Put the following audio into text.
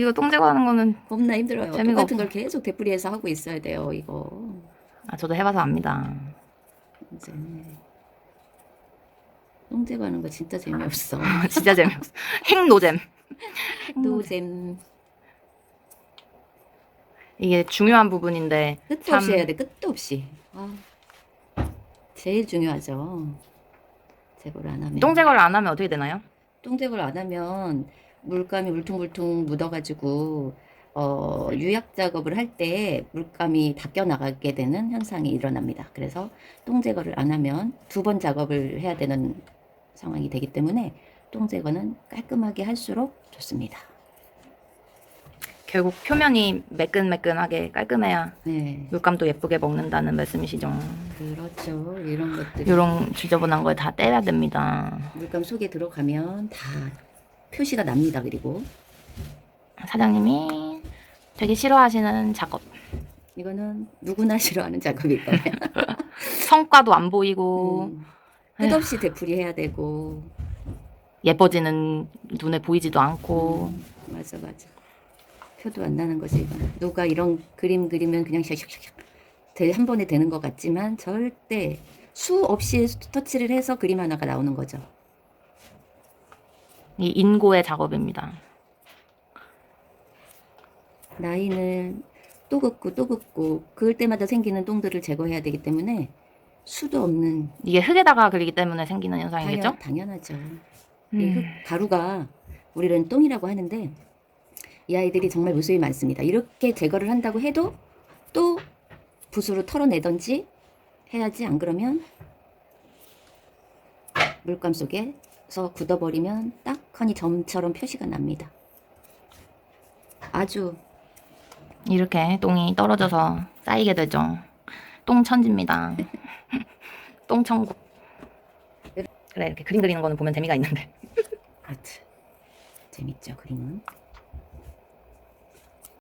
이거 똥 제거 하는 거는 겁나 힘들어요. 재미가 똑같은 걸 계속 되풀이해서 하고 있어야 돼요. 이거 아 저도 해봐서 압니다. 이제 똥 제거 하는 거 진짜 재미없어. 진짜 재미없어. 핵노잼. 노잼 이게 중요한 부분인데 끝도 참- 없이 해야 돼. 끝도 없이. 아, 제일 중요하죠. 제거를 안 하면. 똥 제거를 안 하면 어떻게 되나요? 똥 제거를 안 하면 물감이 울퉁불퉁 묻어가지고 어, 유약 작업을 할 때 물감이 닦여 나가게 되는 현상이 일어납니다. 그래서 똥 제거를 안 하면 두 번 작업을 해야 되는 상황이 되기 때문에 똥 제거는 깔끔하게 할수록 좋습니다. 결국 표면이 매끈매끈하게 깔끔해야 네, 물감도 예쁘게 먹는다는 말씀이시죠. 그렇죠. 이런 것들이 이런 지저분한 걸 다 떼야 됩니다. 물감 속에 들어가면 다 표시가 납니다. 그리고 사장님이 되게 싫어하시는 작업. 이거는 누구나 싫어하는 작업일 거예요. 성과도 안 보이고 음, 끝없이 되풀이해야 되고 예뻐지는 눈에 보이지도 않고 음, 맞아 맞아 표도 안 나는 거지 이건 누가 이런 그림 그리면 그냥 샥샥샥 대- 한 번에 되는 것 같지만 절대 수 없이 터치를 해서 그림 하나가 나오는 거죠 이 인고의 작업입니다. 나이는 또 긋고 또 긋고 그을 때마다 생기는 똥들을 제거해야 되기 때문에 수도 없는 이게 흙에다가 그리기 때문에 생기는 현상이겠죠? 당연, 이 음. 흙 가루가 우리는 똥이라고 하는데 이 아이들이 정말 무수히 많습니다. 이렇게 제거를 한다고 해도 또 붓으로 털어내던지 해야지 안 그러면 물감 속에 서 굳어버리면 딱하니 점처럼 표시가 납니다. 아주 이렇게 똥이 떨어져서 쌓이게 되죠. 똥천지입니다. 똥천국. 그래 이렇게 그림 그리는 거는 보면 재미가 있는데 아트 재밌죠 그림은.